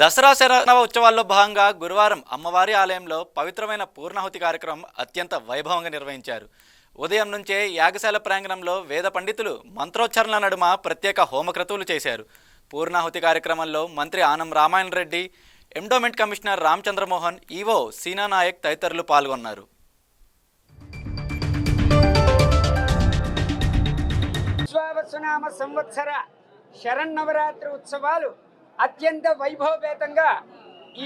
దసరా శరణవ ఉత్సవాల్లో భాగంగా గురువారం అమ్మవారి ఆలయంలో పవిత్రమైన పూర్ణాహుతి కార్యక్రమం అత్యంత వైభవంగా నిర్వహించారు. ఉదయం నుంచే యాగశాల ప్రాంగణంలో వేద పండితులు మంత్రోచ్చారణల నడుమ ప్రత్యేక హోమక్రతువులు చేశారు. పూర్ణాహుతి కార్యక్రమంలో మంత్రి Anam Ramayana Reddy endowment commissioner Ramachandra Mohan EO Seena Naik తదితరులు పాల్గొన్నారు. సంవత్సర శరన్నవరాత్రి ఉత్సవాలు అత్యంత వైభవపేతంగా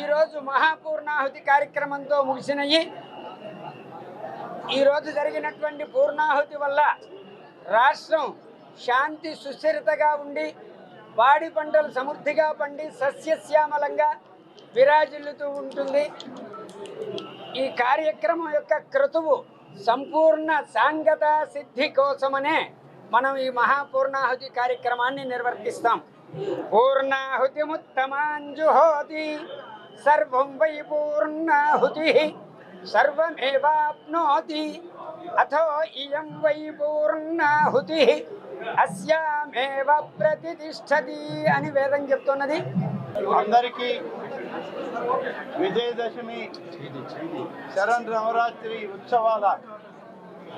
ఈరోజు మహాపూర్ణాహుతి కార్యక్రమంతో ముగిసినయి. ఈరోజు జరిగినటువంటి పూర్ణాహుతి వల్ల రాష్ట్రం శాంతి సుస్థిరతగా ఉండి పాడి పంటలు సమృద్ధిగా పండి సస్యశ్యామలంగా విరాజిల్లుతూ ఉంటుంది. ఈ కార్యక్రమం యొక్క క్రతువు సంపూర్ణ సాంగత సిద్ధి కోసమనే మనం ఈ మహాపూర్ణాహుతి కార్యక్రమాన్ని నిర్వర్తిస్తాం. పూర్ణాహుతిముత్తమాంజుహోతి సర్వం వై పూర్ణాహుతి సర్వమేవాప్నోతి అథో ఇయం వై పూర్ణాహుతి అస్యామేవ ప్రతిష్టతి అని వేదం చెప్తున్నది. అందరికీ విజయదశమి శరణ్ నవరాత్రి ఉత్సవాల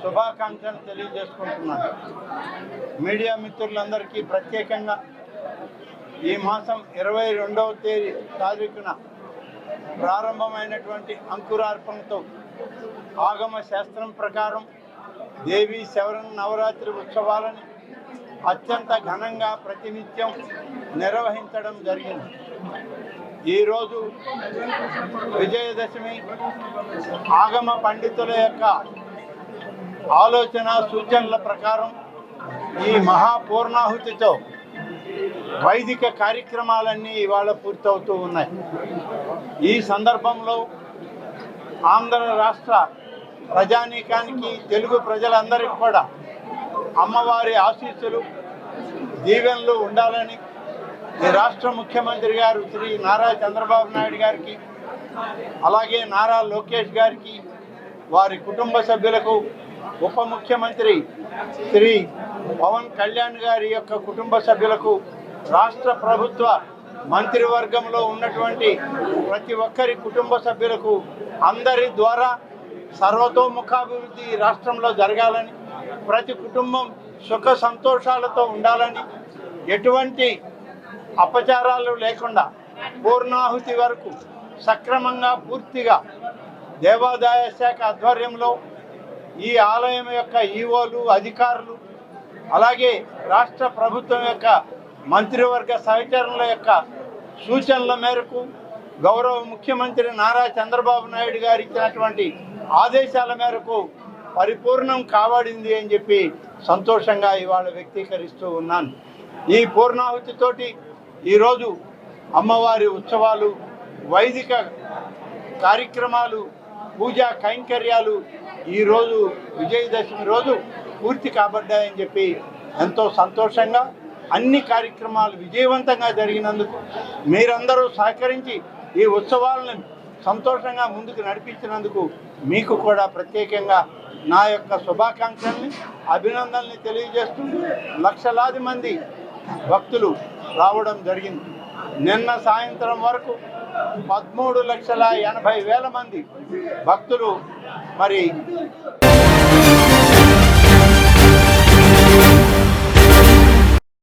శుభాకాంక్షలు తెలియజేసుకుంటున్నాను. మీడియా మిత్రులందరికీ ప్రత్యేకంగా ఈ మాసం ఇరవై రెండవ తేదీ తారీఖున ప్రారంభమైనటువంటి అంకురార్పణతో ఆగమ శాస్త్రం ప్రకారం దేవి శవరణ నవరాత్రి ఉత్సవాలని అత్యంత ఘనంగా ప్రతినిత్యం నిర్వహించడం జరిగింది. ఈరోజు విజయదశమి ఆగమ పండితుల యొక్క ఆలోచన సూచనల ప్రకారం ఈ మహాపూర్ణాహుతితో వైదిక కార్యక్రమాలన్నీ ఇవాళ పూర్తవుతూ ఉన్నాయి. ఈ సందర్భంలో ఆంధ్ర రాష్ట్ర ప్రజానీకానికి తెలుగు ప్రజలందరికీ కూడా అమ్మవారి ఆశీస్సులు దీవెనలు ఉండాలని ఈ రాష్ట్ర ముఖ్యమంత్రి గారు శ్రీ నారా చంద్రబాబు నాయుడు గారికి అలాగే నారా లోకేష్ గారికి వారి కుటుంబ సభ్యులకు ఉప ముఖ్యమంత్రి శ్రీ పవన్ కళ్యాణ్ గారి యొక్క కుటుంబ సభ్యులకు రాష్ట్ర ప్రభుత్వ మంత్రివర్గంలో ఉన్నటువంటి ప్రతి ఒక్కరి కుటుంబ సభ్యులకు అందరి ద్వారా సర్వతోముఖాభివృద్ధి రాష్ట్రంలో జరగాలని ప్రతి కుటుంబం సుఖ సంతోషాలతో ఉండాలని ఎటువంటి అపచారాలు లేకుండా పూర్ణాహుతి వరకు సక్రమంగా పూర్తిగా దేవాదాయ శాఖ ఆధ్వర్యంలో ఈ ఆలయం యొక్క ఈవోలు అధికారులు అలాగే రాష్ట్ర ప్రభుత్వం యొక్క మంత్రివర్గ సహచరుల యొక్క సూచనల మేరకు గౌరవ ముఖ్యమంత్రి నారా చంద్రబాబు నాయుడు గారు ఇచ్చినటువంటి ఆదేశాల మేరకు పరిపూర్ణం కావడింది అని చెప్పి సంతోషంగా ఇవాళ వ్యక్తీకరిస్తూ ఉన్నాను. ఈ పూర్ణాహుతితోటి ఈరోజు అమ్మవారి ఉత్సవాలు వైదిక కార్యక్రమాలు పూజా కైంకర్యాలు ఈరోజు విజయదశమి రోజు పూర్తి కాబడ్డాయని చెప్పి ఎంతో సంతోషంగా అన్ని కార్యక్రమాలు విజయవంతంగా జరిగినందుకు మీరందరూ సహకరించి ఈ ఉత్సవాలను సంతోషంగా ముందుకు నడిపించినందుకు మీకు కూడా ప్రత్యేకంగా నా యొక్క శుభాకాంక్షల్ని అభినందనల్ని తెలియజేస్తూ లక్షలాది మంది భక్తులు రావడం జరిగింది. నిన్న సాయంత్రం వరకు పదమూడు లక్షల ఎనభై వేల మంది భక్తులు మరి